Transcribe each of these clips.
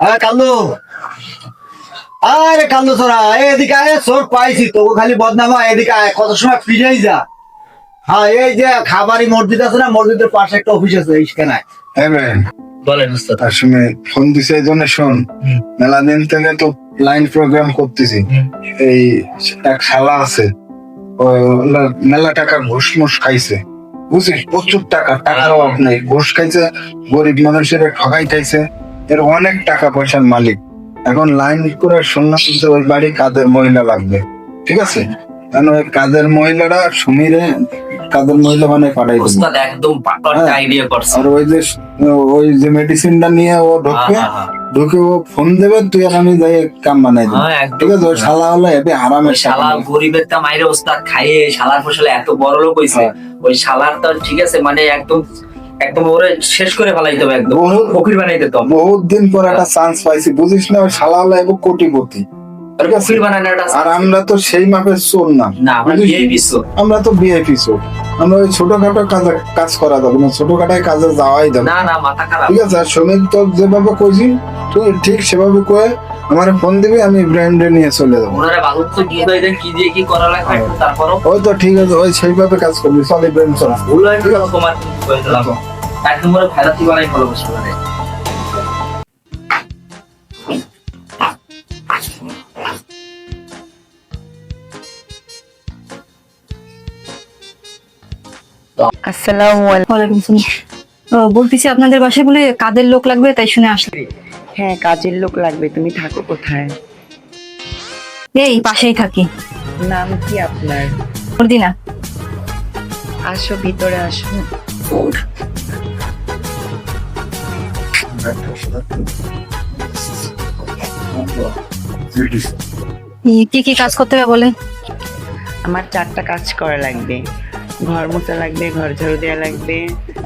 আরে কাল্লু আরে কাল্লু তোরা এদিকে আয় সোর পাইছি তোকে খালি বদনামা এদিকে আয় কত সময় ফিরেই যা হ্যাঁ এই যে খাবারই মসজিদ আছে না মসজিদের পাশে একটা অফিস আছে এইখানে বলেন তার সময় ফোন দিছে এই জন্য শোন। মেলা দিন থেকে তো লাইন প্রোগ্রাম করতেছি। এই এক শালা আছে মেলা টাকা ঘুষ মুষ খাইছে। বুঝছিস? প্রচুর টাকা টাকার অভাব নেই। ঘুষ খাইছে গরিব মানুষের ঠকাই খাইছে। এর অনেক টাকা পয়সার মালিক। এখন লাইন করে শুনলাম যে ওই বাড়ি কাদের মহিলা লাগবে ঠিক আছে? কারণ ওই কাদের মহিলারা সুমিরে কাদের মহিলা মানে পাঠাই উস্তাদ একদম পাটর হ্যাঁ। আইডিয়া করছে। আর ওই যে ওই যে মেডিসিনটা নিয়ে ও ঢুকবে হ্যাঁ, হ্যাঁ, ঢুকে ও ফোন দেবে তুই আর আমি যাই কাম বানাই দিই একদম। ঠিক আছে? শালা হলো হারামের শালা গরিবের তা মাইরে ওস্তাদ খাইয়ে শালার ফসলে এত বড় লোক হইছে। ওই শালার তো ঠিক আছে মানে একদম একদম ওরে শেষ করে ফেলাইতে হবে একদম। ফকির বানাই দিতে বহুত দিন পর একটা চান্স পাইছি বুঝিস না ওই শালা হলো এবে কোটিপতি। ফকির বানানোটা আর আমরা তো সেই মাপের চোর না। না আমরা তো চোর। ওই ছোটখাটো কাজে কাজ করা যাবে না ছোটখাটায় কাজে যাওয়াই যাবে। না না মাথা খারাপ। ঠিক আছে? আর শ্রমিক তো যেভাবে কইছি তুই ঠিক সেভাবে কয়ে আমার ফোন দিবি আমি ব্র্যান্ডে নিয়ে চলে যাব। ওনারা ভালো দিয়ে কি দিয়ে কি করা লাগবে হ্যাঁ। তারপরও। ওই তো ঠিক আছে ওই সেইভাবে কাজ করবি চল ইব্রাহিম চল। ভুল হয়ে গেল। তোমার করে দিলাম ওরা ভেড়াতি বানাই ফেলো বসে মানে আসসালামু। আলাইকুম বলতেছি আপনাদের বাসায় বলে কাদের লোক লাগবে তাই শুনে আসলাম। হ্যাঁ কাজের লোক লাগবে তুমি থাকো কোথায়? এই পাশেই থাকি। নাম কি আপনার? মর্দিনা আসো ভিতরে আসো। কি কি কাজ করতে হবে বলেন আমার চারটা কাজ করা লাগবে। ঘর মোছা লাগবে ঘর ঝাড়ু দেওয়া লাগবে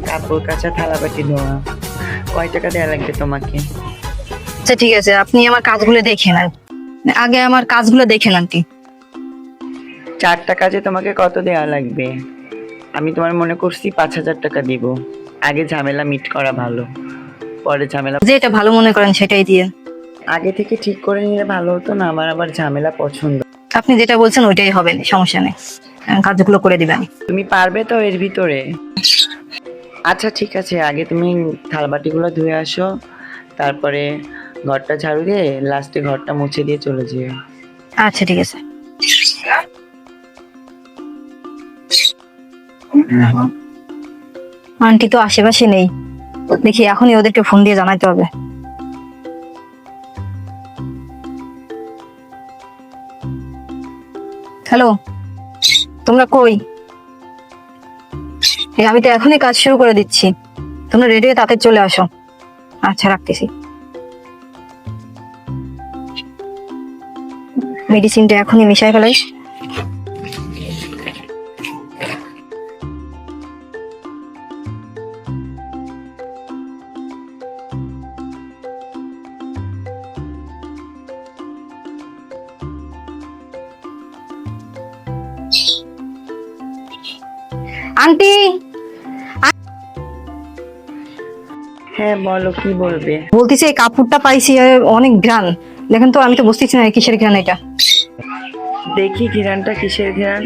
কাপড় কাচা থালাবাটি ধোয়া। কয় টাকা দেওয়া লাগবে তোমাকে? আচ্ছা ঠিক আছে আপনি আমার কাজগুলো দেখে নেন। আগে আমার কাজগুলো দেখে নেন কি চারটা কাজে তোমাকে কত দেওয়া লাগবে? আমি তোমার মনে করছি পাঁচ হাজার টাকা দিব। আগে ঝামেলা মিট করা ভালো। পরে ঝামেলা যেটা ভালো মনে করেন সেটাই দিয়ে। আগে থেকে ঠিক করে নিলে ভালো হতো না আমার আবার ঝামেলা পছন্দ। আপনি যেটা বলছেন ওইটাই হবে সমস্যা নেই। কাজগুলো করে দিবেন। তুমি পারবে তো এর ভিতরে? আচ্ছা ঠিক আছে আগে তুমি থালবাটিগুলো ধুয়ে আসো তারপরে ঘরটা ঝাড়ু দিয়ে লাস্টে ঘরটা মুছে দিয়ে চলে যেও। আচ্ছা ঠিক আছে। আন্টি তো আশেপাশে নেই। দেখি এখনই ওদেরকে ফোন দিয়ে জানাতে হবে। হ্যালো তোমরা কই? আমি তো এখনই কাজ শুরু করে দিচ্ছি। তোমরা রেডি হয়ে তাতে চলে আসো। আচ্ছা রাখতেছি। মেডিসিনটা এখনই মিশাই ফেলাই আন্টি! হ্যাঁ বলো কি বলবে? বলতেছি এই কাপড়টা পাইছি অনেক ঘ্রাণ। দেখেন তো আমি তো বুঝতেছি না কিসের ঘ্রাণ এটা। দেখি ঘেরানটা কিসের ঘেরান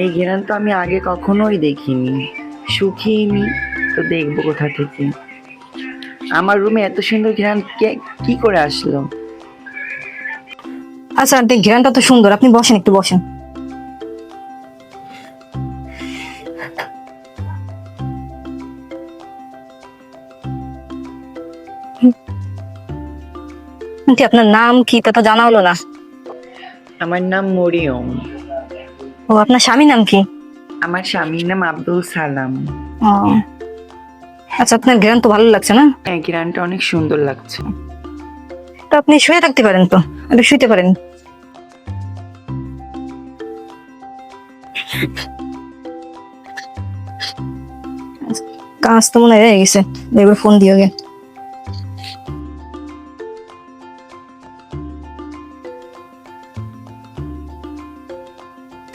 এই ঘেরান তো আমি আগে কখনোই দেখিনি। শুকিয়েনি তো দেখব কোথা থেকে। আমার রুমে এত সুন্দর ঘেরান কে কি করে আসলো? আচ্ছা আন্টি ঘ্রাণটা তো সুন্দর আপনি বসেন একটু বসেন। আন্টি আপনার নাম কি? তা তো জানা হলো না। আমার নাম মরিয়ম। ও আপনার স্বামীর নাম কি? আমার স্বামীর নাম আব্দুল সালাম। ও। আচ্ছা আপনার ঘ্রাণ তো ভালো লাগছে না? হ্যাঁ ঘেরানটা অনেক সুন্দর লাগছে। তো আপনি শুয়ে থাকতে পারেন তো একটু শুইতে পারেন। কাজ তো মনে হয়ে গেছে এবার ফোন দিও গে।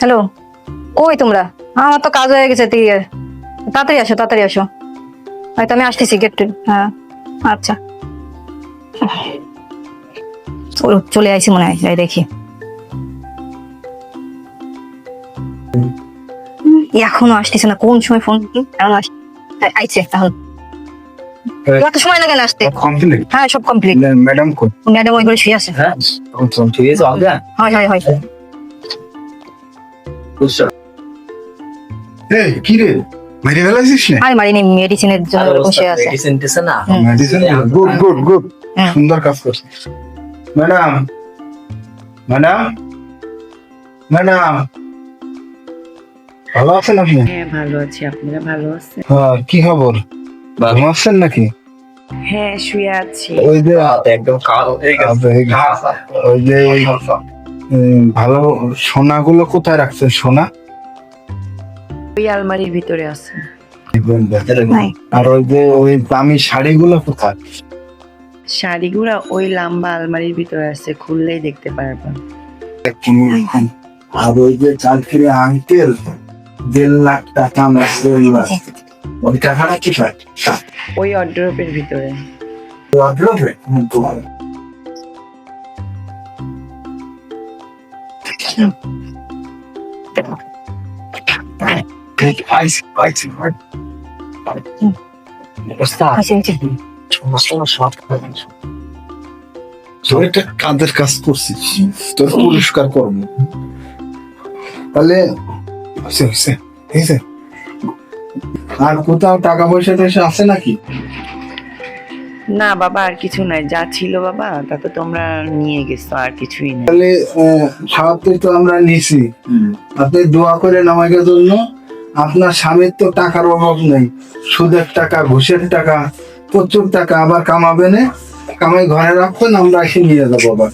হ্যালো? কই তোমরা। আমার তো কাজ হয়ে গেছে তুই তাড়াতাড়ি আসো তাড়াতাড়ি আসো। হয়তো আমি আসতেছি গেট হ্যাঁ আচ্ছা। চলে আইছি মনে হয় যাই দেখি। এখনও আসতেছে না কোন সময় ফোন এখন আইছে এখন এত সময় লাগে না আসতে। হ্যাঁ সব কমপ্লিট ম্যাডাম ম্যাডাম ওই করে শুয়ে আছে। হ্যাঁ ঠিক আছে অজ্ঞান হয় হয় হয়। বুঝছ এই কি রে? মেরে ফেলাইছিস না? আর মারিনি মেডিসিনের জন্য বসে আছে। মেডিসিন দিছে না? Medicine good good good. সুন্দর কাজ করছিস ম্যাডাম ম্যাডাম ম্যাডাম। ভালো আছেন আপনি? হ্যাঁ ভালো আছি। আপনারা ভালো আছেন? হ্যাঁ কি খবর? ঘুমাচ্ছেন নাকি? হ্যাঁ শুয়ে আছি। ওই যে একদম কালো হয়ে ওই যে ভালো সোনাগুলো কোথায় রাখছেন? সোনা? ওই আলমারির ভিতরে আছে। আর ওই যে ওই দামি শাড়িগুলো কোথায়? শাড়িগুলা ওই লম্বা আলমারির ভিতরে আছে খুললেই দেখতে পারবেন। আর ওই যে চাকরি আঙ্কেল দেড় লাখ টাকা মাসে ওই টাকাটা কি ওই অড্রপের ভিতরে। ওয়ার্ড্রোবে? তোর একটা কাঁধের কাজ করছিস? তোর পুরস্কার করব। তাহলে। আর কোথাও টাকা পয়সা আছে নাকি? না বাবা আর কিছু নাই যা ছিল বাবা তা তো তোমরা নিয়ে গেছো আর কিছুই নেই। তাহলে সাহায্য তো আমরা নিছি। আপনি দোয়া করেন আমাকে জন্য আপনার স্বামীর তো টাকার অভাব নেই। সুদের টাকা ঘুষের টাকা প্রচুর টাকা আবার কামাবে কামাবেন কামাই ঘরে রাখবেন আমরা এসে নিয়ে যাব আবার।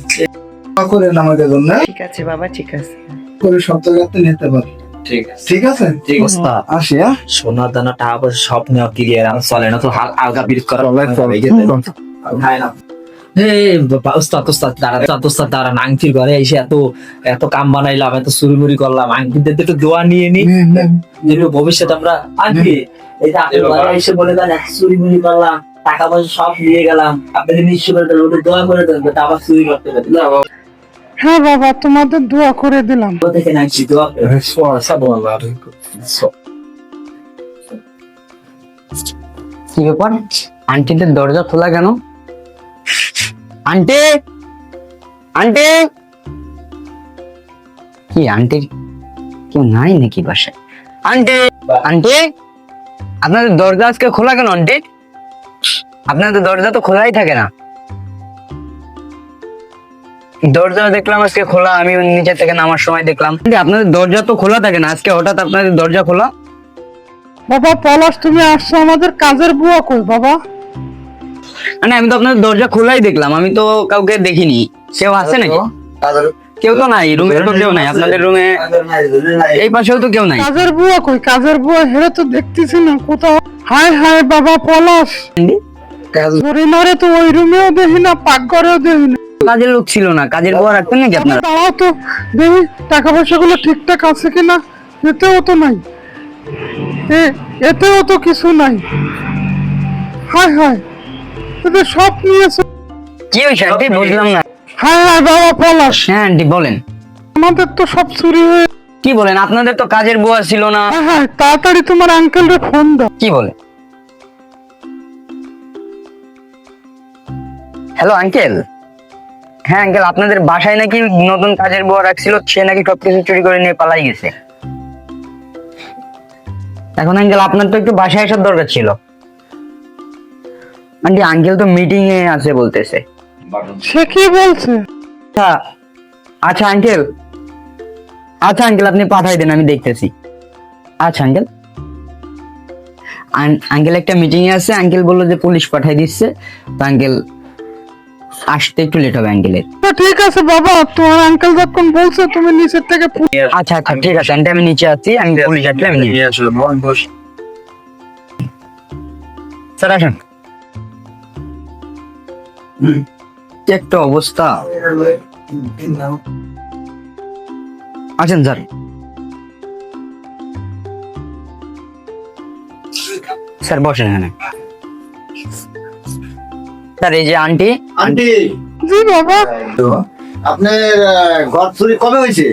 দোয়া করেন আমাকে জন্য হ্যাঁ? ঠিক আছে বাবা ঠিক আছে। করে সব জায়গাতে নিতে পারি ঠিক আছে। ঠিক আছে? ঠিক আছে। আসি হ্যাঁ? সোনা দানা টাকা পয়সা সব নেওয়া ক্লিয়ার আর চলে না তো হাল আলগা বিরোধ করা। খায় না। এই ওস্তাদ ওস্তাদ দাঁড়া ওস্তাদ ওস্তাদ দাঁড়া আংটির ঘরে এসে এত এত কাম বানাইলাম এত চুরিমুরি করলাম। আংটিদের একটু দোয়া নিয়ে নি। ভবিষ্যতে আমরা আংটি এই এসে বলে দেন এত চুরিমুরি করলাম টাকা পয়সা সব নিয়ে গেলাম। আপনাদের নিশ্চয় করে দেন ওটা দোয়া করে দেন যাতে আবার চুরি করতে পারি। না হ্যাঁ বাবা তোমাদের দোয়া করে দিলাম। কি ব্যাপার? আন্টিদের দরজা খোলা কেন? আন্টি! আন্টি! কি আন্টি? কেউ নাই নাকি বাসায়? আন্টি! আন্টি! আপনাদের দরজা আজকে খোলা কেন আন্টি? আপনাদের দরজা তো খোলাই থাকে না। দরজা দেখলাম আজকে খোলা আমি নিচে থেকে নামার সময় দেখলাম। আপনাদের দরজা তো খোলা থাকে না আজকে হঠাৎ আপনাদের দরজা খোলা? বাবা পলাশ তুমি আসছো আমাদের কাজের বুয়া কই বাবা? মানে আমি তো আপনাদের দরজা খোলাই দেখলাম আমি তো কাউকে দেখিনি। কেউ আছে নাকি? কেউ তো নাই রুমে তো কেউ নাই আপনাদের রুমে এই পাশেও তো কেউ নাই। কাজের বুয়া কই কাজের বুয়া হেরে তো দেখতেছি না কোথাও। হায় হায় বাবা পলাশ। হরিণারে তো ওই রুমেও দেখি না পাকঘরেও দেখি না। কাজের লোক ছিল না কাজের বউ রাখতেন নাকি আপনারা? দাঁড়াও তো দেখি টাকা পয়সা গুলো ঠিকঠাক আছে কিনা এতেও তো নাই। এ এতেও তো কিছু নাই। হায় হায় এদের সব নিয়েছে। কি হয়েছে আন্টি? বুঝলাম না। হায় হায় বাবা পলাশ। হ্যাঁ আন্টি বলেন। আমাদের তো সব চুরি হয়ে কি বলেন? আপনাদের তো কাজের বুয়া ছিল না। হ্যাঁ হ্যাঁ তাড়াতাড়ি তোমার আঙ্কেলরে ফোন দাও। কি বলে হ্যালো আঙ্কেল হ্যাঁ আঙ্কেল আপনাদের বাসায় নাকি নতুন কাজের বুয়া রাখছিল সে নাকি সবকিছু চুরি করে নিয়ে পালাই গেছে। এখন আঙ্কেল আপনার তো একটু বাসায় আসার দরকার ছিল। আন্টি আঙ্কেল তো মিটিং এ আছে বলতেছে। সে কি বলছে? আচ্ছা আচ্ছা আঙ্কেল। আচ্ছা আঙ্কেল আপনি পাঠাই দেন আমি দেখতেছি। আচ্ছা আঙ্কেল। আঙ্কেল একটা মিটিং এ আছে আঙ্কেল বলল যে পুলিশ পাঠাই দিচ্ছে। তো আঙ্কেল আসতে একটু লেট হবে আঙ্কেলের তো ঠিক আছে বাবা তোমার আঙ্কেল যখন বলছে তুমি নিচের থেকে ফোন আচ্ছা আচ্ছা ঠিক আছে আন্টি আমি নিচে আছি আমি পুলিশ আসলে আমি নিয়ে স্যার আসুন। কি একটা অবস্থা। আছেন স্যার। স্যার বসেন এখানে। স্যার এই যে আন্টি আন্টি। জি বাবা। আপনার ঘর চুরি কবে হয়েছে?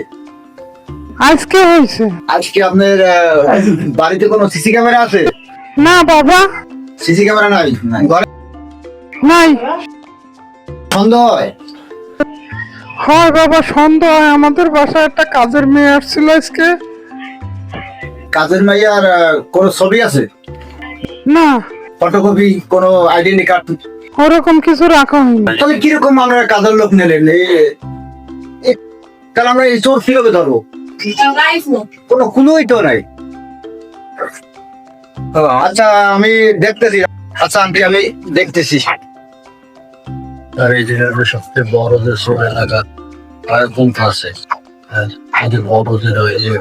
আজকে হয়েছে। আজকে আপনার বাড়িতে কোনো সিসি ক্যামেরা আছে? না বাবা। সিসি ক্যামেরা নাই? ঘরে নাই। সন্দেহ হয়? হয় বাবা সন্দেহ হয়। আমাদের বাসায় একটা কাজের মেয়ে আসছিল আজকে। কাজের মাইয়ার আহ, কোনো ছবি আছে? না। ফটোকপি কোনো আইডেন্টি কার্ড? ওরকম কিছু রাখা হয়নি। তাহলে কীরকম আমরা কাজের লোক নিলেন তাহলে আমরা এই চোর কীভাবে ধরবো? কোনো ক্লুই তো নাই। আচ্ছা আমি দেখতেছি। আচ্ছা আন্টি আমি দেখতেছি। আর এই জেলার সবচেয়ে বড় যে সোর এলাকা আরেকজন আছে যে বড় যে রয়ে যে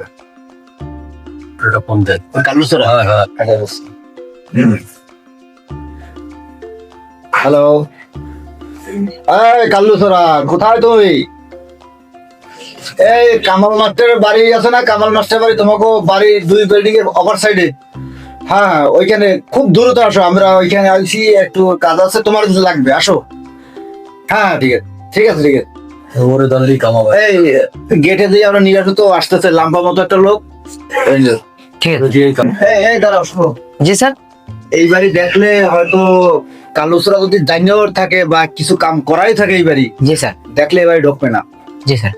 এটা পঞ্চায়েত কালু স্যার হ্যাঁ হ্যাঁ হ্যালো এই কাল্লু সোরা কোথায় তুই এই কামাল মাস্টারের বাড়ি আছে না? কামাল মাস্টার বাড়ি তোমাকে বাড়ি দুই বিল্ডিং এর অপর সাইডে হ্যাঁ হ্যাঁ, ওইখানে খুব দ্রুত আসো আমরা ওইখানে আইছি একটু কাজ আছে তোমার যদি লাগবে আসো। হ্যাঁ ঠিক আছে ঠিক আছে ঠিক আছে। ওরে কামাবে এই গেটে দিয়ে আমরা নিয়ে আসো তো আসতেছে লাম্বা মতো একটা লোক। ঠিক আছে। এই, এই দাঁড়াও শোনো। জি স্যার? এই বাড়ি দেখলে হয়তো কালুসরা যদি জানিয়ে থাকে বা কিছু কাম করাই থাকে এই বাড়ি জি স্যার। দেখলে এবারে ঢুকবে না। জি স্যার।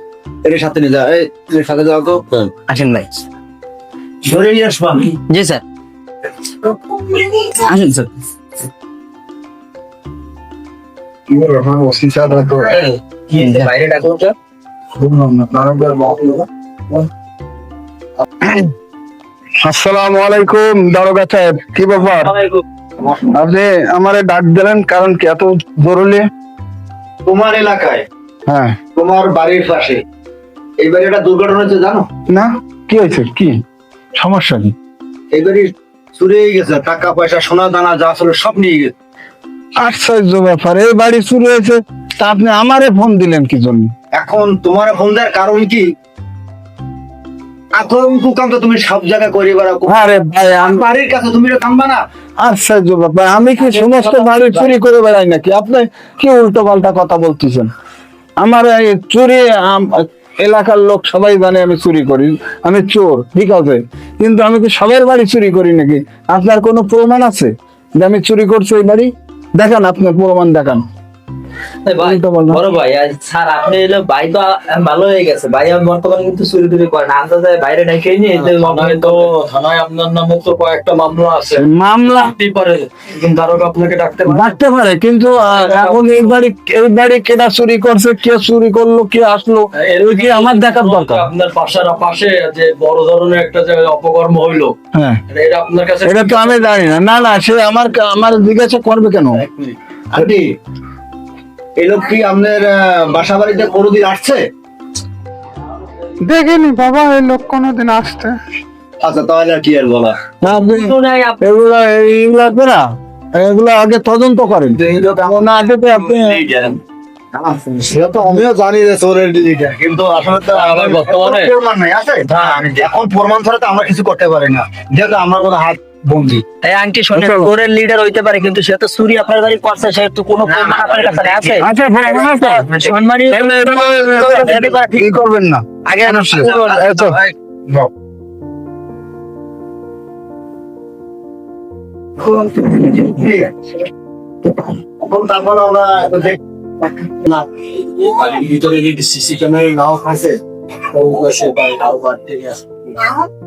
এর সাথে নিয়ে যাও। এর সাথে যাও তো আসেন ভাই। ধরে নিয়ে আসবা জি স্যার। আসেন স্যার। বাইরে আসসালামু আলাইকুম দারোগা সাহেব কি ব্যাপার? আপনি আমারে ডাক দিলেন কারণ কি এত জরুরি? তোমার এলাকায় হ্যাঁ। তোমার বাড়ির পাশে এই বাড়ি একটা দুর্ঘটনা হয়েছে জানো? না কি হয়েছে? কি? সমস্যা কি? এই বাড়ি চুরি হয়ে গেছে টাকা পয়সা সোনা দানা যা ছিল সব নিয়ে গেছে। আশ্চর্য ব্যাপার এই বাড়ি শুরু হয়েছে তা আপনি আমারে ফোন দিলেন কি জন্য? এখন তোমার ফোন দেওয়ার কারণ কি? আতঙ্ক কাম তো তুমি সব জায়গায় করে বেড়াও। আরে ভাই আমি বাড়ির কাছে তুমি কামবা না। আশ্চর্য ব্যাপার আমি কি সমস্ত বাড়ি চুরি করে বেড়াই নাকি? আপনি কি উল্টো পাল্টা কথা বলতেছেন? আমার এই চুরি আম- এলাকার লোক সবাই জানে আমি চুরি করি। আমি চোর ঠিক আছে? কিন্তু আমি কি সবার বাড়ি চুরি করি নাকি? আপনার কোনো প্রমাণ আছে যে আমি চুরি করছি এই বাড়ি? দেখান আপনার প্রমাণ দেখান। বড় ভাই স্যার আপনি এলো ভাই তো ভালো হয়ে গেছে। ভাই আমি বর্তমানে কিন্তু চুরি টুরি করেন আন্দাজে বাইরে নাই নিয়ে তো থানায় আপনার নামে তো কয়েকটা মামলা আছে। মামলা পারে কিন্তু আপনাকে ডাকতে পারে। ডাকতে পারে কিন্তু এখন এই বাড়ি এই বাড়ি কেটা চুরি করছে কে চুরি করল কে আসলো ওই কি আমার দেখার দরকার? আপনার পাশার পাশে যে বড় ধরনের একটা যে অপকর্ম হইল হ্যাঁ। এটা আপনার কাছে এটা তো আমি জানি না। না না সে আমার আমার জিজ্ঞাসা করবে কেন? এক মিনিট। আন্টি এই লোক কি আপনার বাসা বাড়িতে কোনোদিন আসছে? দেখিনি বাবা এই লোক কোনোদিন আসতে আচ্ছা তাহলে কি আর বলা? আপনি নাই আপ- এগুলা এইগুলা না এগুলা আগে তদন্ত করেন। এমন না তো আপনি সেটা তো আমিও জানি যে চোরের ডিজিটা কিন্তু আসলে তো আমার বর্তমানে প্রমাণ নাই আছে? এখন প্রমাণ ছাড়া তো আমরা কিছু করতে পারি না। যেহেতু আমরা কোনো হাত বন্দি। এই আংটি শোনেন। চোরের লিডার হইতে পারে কিন্তু সে তো চুরি আপনার বাড়ি করছে সে তো কোনো প্রমাণ আপনার কাছে আছে। আচ্ছা আছে সম্মানী কি করবেন না। আগে তারপর আমরা দেখ না ভিতরে যদি সিসি ক্যামেরা নাও থাকে তো সে বাড়ি নাও বাড়তে গেছে।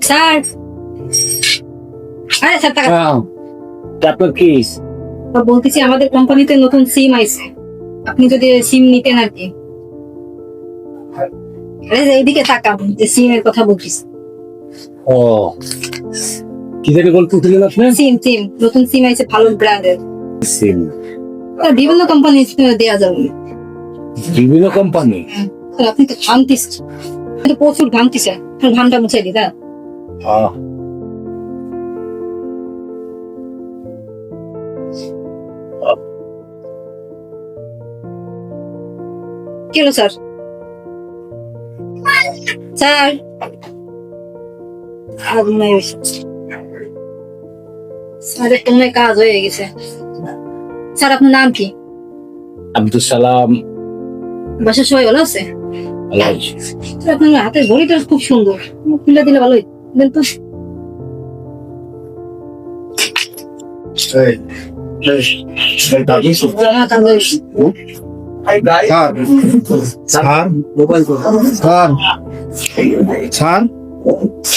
স্যার। আরে স্যার টাকা তারপর কি? বলতেছি আমাদের কোম্পানিতে নতুন সিম আইছে। আপনি যদি সিম নিতেন আর কি। এইদিকে তাকান যে সিমের কথা বলতেছি ও। কি থেকে বলতেছিলেন আপনি? সিম সিম। নতুন সিম আইছে ভালো ব্র্যান্ডের। সিম। বিভিন্ন কোম্পানি দেওয়া যাবে। বিভিন্ন কোম্পানি? আপনি তো তো প্রচুর ঘামতেছেন ঘামটা মুছাই দিই তাই কি স্যার? স্যার। আর স্যার একটু মনে কাজ হয়ে গেছে। স্যার আপনার নাম কি? আব্দুল সালাম। বাসার সবাই ভালো আছে? আপনার হাতের ঘড়িটা খুব সুন্দর। খুলে দিলে ভালোই। দেন তো।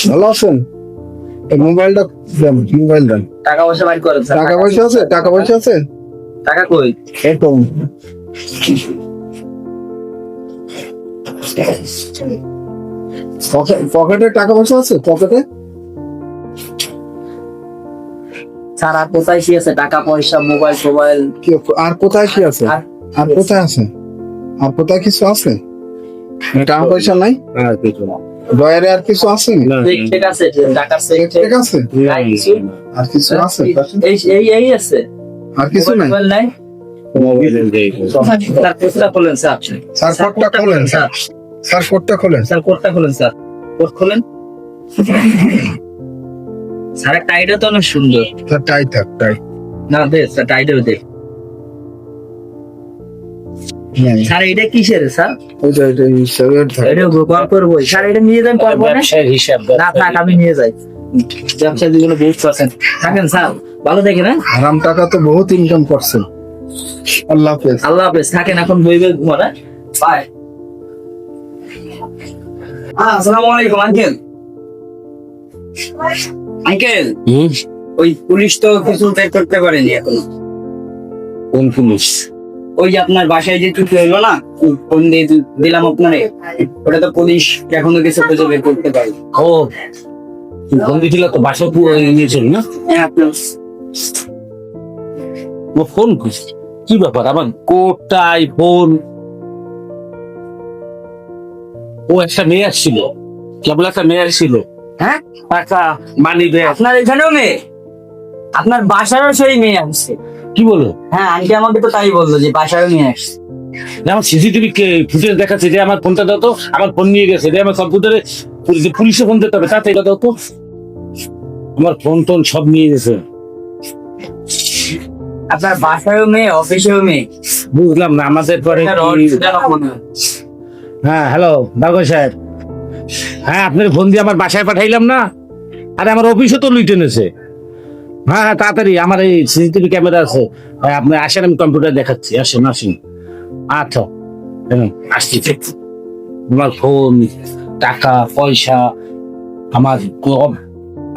ভালো আছেন মোবাইলটা মোবাইল দেন। টাকা পয়সা বাইর করেন টাকা পয়সা আছে? টাকা পয়সা আছে? টাকা কই? একদম পকেটে টাকা পয়সা আছে পকেটে স্যার আর কোথায় কি আছে টাকা পয়সা মোবাইল মোবাইল কি আর কোথায় কি আছে আর- আর কোথায় আছে আর কোথায় কিছু আছে টাকা পয়সা নাই আর কিছু না আর কিছু আছে ঠিক আছে ঠিক আর কিছু আছে এই এই এই আছে আর কিছু নাই মোবাইল নাই স্যার কোটটা খোলেন স্যার স্যার কোটটা খোলেন। স্যার কোটটা খোলেন স্যার। খোলেন। স্যার কোট খোলেন স্যার টাইটা তো অনেক সুন্দর। স্যার টাই থাক টাই না দে স্যার টাইটাও দে। স্যার এটা কিসের স্যার? ওইটা ওইটা হিসাবের থাক। এটা করব। স্যার এটা নিয়ে যান পারব না? হিসাব না থাক আমি নিয়ে যাই। ব্যবসা যেগুলো বুঝতে পারছেন থাকেন স্যার। ভালো দেখেন হ্যাঁ? হারাম টাকা তো বহুত ইনকাম করছেন। আল্লাহ হাফেজ। আল্লাহ হাফেজ। থাকেন এখন বইবে ঘুমানা বাই আসসালামু আলাইকুম আঙ্কেল। আঙ্কেল ওই পুলিশ তো কিছু বের করতে পারেনি এখনও। কোন পুলিশ? ওই যে আপনার বাসায় যে চুরি হলো না ফোন দিয়ে দিলাম আপনারে ওটা তো পুলিশ এখনও কিছু খুঁজে বের করতে ও তো বাসা পুরো নিয়েছিল না? হ্যাঁ আপনার। ফোন কি ব্যাপার? আমার কোটাই ফোন ও একটা মেয়ে আসছিল। কেবল একটা মেয়ে আসছিল। হ্যাঁ? টাকা মানি ব্যাগ আপনার এখানেও মেয়ে? আপনার বাসারও সেই মেয়ে আসছে। কি বলো? হ্যাঁ আন্টি আমাকে তো তাই বলল যে বাসারও মেয়ে আসছে। আমার সিসিটিভি ফুটেজ দেখাচ্ছে যে আমার ফোনটা দাও তো আমার ফোন নিয়ে গেছে যে আমার কম্পিউটারে পুলিশে ফোন দিতে হবে তাতে এটা দাও তো। আমার ফোন টোন সব নিয়ে গেছে। আপনার বাসায়ও মেয়ে অফিসেও মেয়ে? বুঝলাম না আমাদের পরে হয়। হ্যাঁ হ্যালো দাগো সাহেব। হ্যাঁ আপনার ফোন দিয়ে আমার বাসায় পাঠাইলাম না? আরে আমার অফিসে তো লুইটে নেছে। হ্যাঁ হ্যাঁ তাড়াতাড়ি আমার এই সিসিটিভি ক্যামেরা আছে। হ্যাঁ, আপনি আসেন আমি কম্পিউটার দেখাচ্ছি। আসেন আসেন। আচ্ছা হুম, আসছি। আমার ফোন টাকা পয়সা আমার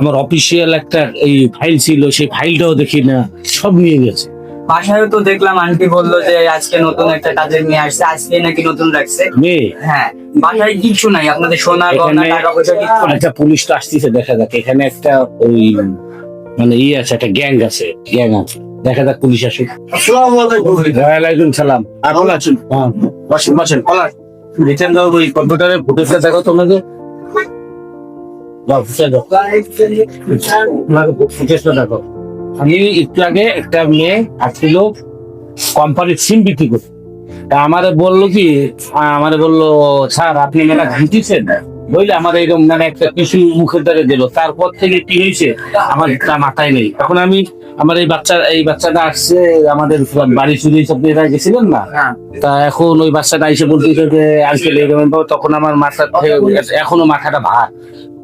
আমার অফিসিয়াল একটা এই ফাইল ছিল সেই ফাইলটাও দেখি না সব নিয়ে গেছে। বাসায়ও তো দেখলাম আন্টি বলল যে আজকে নতুন একটা কাজের মেয়ে আসছে আজকে নাকি নতুন রাখছে। হ্যাঁ বাসায় কিছু নাই আপনাদের সোনা গহনা টাকা পয়সা কিছু নাই। একটা পুলিশ তো আসতেছে দেখা যাক। এখানে একটা ওই মানে ইয়ে আছে একটা গ্যাং আছে গ্যাং আছে। দেখা যাক পুলিশ আসুক। ওয়ালাইকুম সালাম। আছেন? হ্যাঁ। বসেন বসেন কলার। রিটার্ন দাও ওই কম্পিউটারে দেখো তোমাকে। দাও ফুটেজ দেখো। আমি একটু আগে একটা মেয়ে আসছিল কোম্পানির সিম বিক্রি করতে। আমারে বলল কি আমারে বলল স্যার আপনি মেলা ঘুরতেছেন বইলে আমার এরকম মানে একটা কিছু মুখের দ্বারে দিল। তারপর থেকে কি হয়েছে আমার তা মাথায় নেই। এখন আমি আমার এই বাচ্চা এই বাচ্চাটা আসছে আমাদের বাড়ি চুরি সব এরা গেছিলেন না? হ্যাঁ। তা এখন ওই বাচ্চাটা এসে বলতেছে যে ভাবে, তখন আমার মাথা এখনও মাথাটা ভার।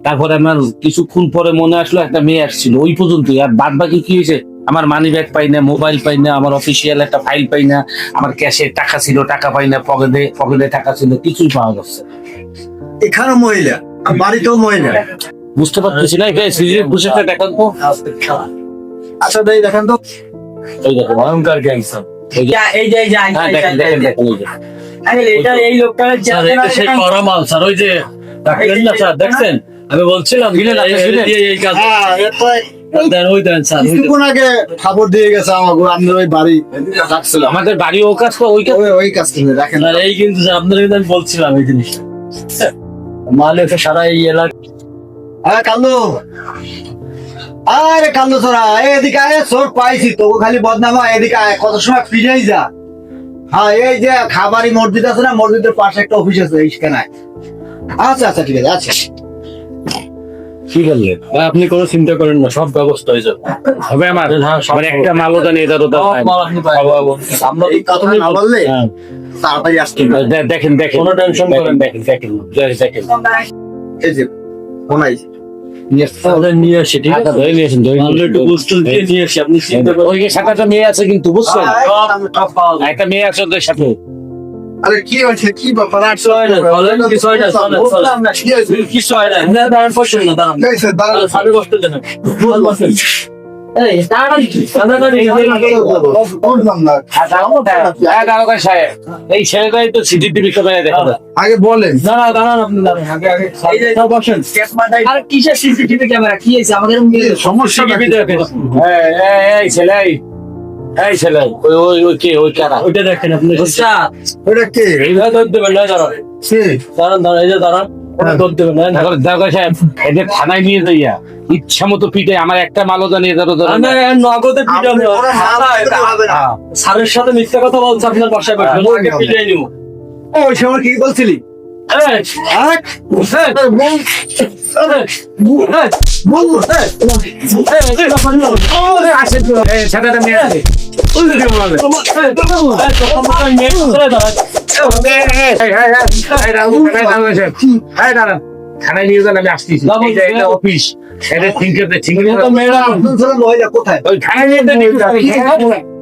তারপরে আমার কিছুক্ষণ পরে মনে আসলো একটা মেয়ে আসছিল। ওই পর্যন্তই। আর বাদ বাকি কি হয়েছে? আমার মানি ব্যাগ পাই না মোবাইল পাই না আমার অফিসিয়াল একটা ফাইল পাই না আমার ক্যাশে টাকা ছিল টাকা পাই না পকেটে পকেটে টাকা ছিল কিছুই পাওয়া যাচ্ছে এখানে মহিলা বাড়িতেও মহিলা। বুঝতে পারতেছি না এখানে সিরিয়াস বুঝে দেখান তো। আচ্ছা দেখেন তো। এই দেখো ভয়ঙ্কর গ্যাংস্টার এই যে এই যে হ্যাঁ দেখেন দেখেন দেখেন এই যে। আরে এটা এই লোকটা স্যার এটা সেই করা মাল স্যার ওই যে না স্যার দেখছেন? আমি বলছিলাম এই- এই কাজ হ্যাঁ আগে খবর দিয়ে গেছে আমাকে ওই বাড়ি। রাখছিলাম আমাদের বাড়ি ও কাজ ওই কাজ ওই কাজ রাখেন। এই কিন্তু আমি বলছিলাম এই জিনিসটা। মালিক সারা এই এলাকা আরে কাল্লু আরে কাল্লু তোরা এদিকে আয় সোর পাইছি তোকে খালি বদনামা এদিকে আয় কত সময় ফিরেই যা। হ্যাঁ এই যে খাবারই মসজিদ আছে না মসজিদের পাশে একটা অফিস আছে এইখানে। আচ্ছা আচ্ছা ঠিক আছে আচ্ছা। ভাই, আপনি কোনো চিন্তা করেন না সব ব্যবস্থা হয়ে যাবে। হবে আমার? হ্যাঁ, মানে একটা মালও জানি এটা তো আমরা না বললে হ্যাঁ। তাড়াতাড়ি আসতে দেখেন দেখেন। কোনো টেনশন করেন দেখেন দেখেন। দেখেন দেখেন এই যে ফোন আইছে। তাহলে নিয়ে আসি ঠিক আচ্ছা, আছে? ধরে নিয়ে আসেন, ধরে নিয়ে মাল আসেন। একটু বুঝতে দিয়ে নিয়ে আসি আপনি ওই সাথে একটা মেয়ে আছে কিন্তু বুঝছেন। একটা মেয়ে আছে ওদের সাথে। আরে কি হয়েছে কি ব্যাপার হয় না, কিছু হয় না। বললাম না, কি হয়েছে? কিছু হয় না। না, দাঁড়ান, বসেন না, দাঁড়ান। কি হয়েছে? দাঁড়ান, সাড়ে কষ্ট দেন বসেন। এই, দাঁড়ান, দাঁড়ান, বললাম না। হ্যাঁ, সাহেব, এই ছেলেটাই তো সিসিটিভি ক্যামেরায় দেখা আগে বলেন দাঁড়ান, আপনি দাঁড়ান। আগে, আগে, এই বসেন। আর কিসের CCTV ক্যামেরা? কি হয়েছে? আমাদের সমস্যা এই ছেলে, এই, ছেলে, ওই, ওই, ওই কে, ওই কারা? ওইটা দেখেন আপনি। ওটা কে? এইভাবে ধরতে না দাঁড়ান কে? দাঁড়ান দাঁড়ান এই যে দাঁড়ান থানায় নিয়ে যাইয়া ইচ্ছা মতো পিটে আমার একটা মালও জানি এদেরও ধরে নগদে স্যারের সাথে মিথ্যা কথা বলছে আপনার বাসায় বসে। হ্যাঁ, পিটাই নিব। ওই সময় কি বলছিলি? থানায় নিয়ে যান আমি আসতেছি এটা অফিস এটা থিঙ্কার থিঙ্কার মহিলা কোথায় ওই থানায় নিয়ে যান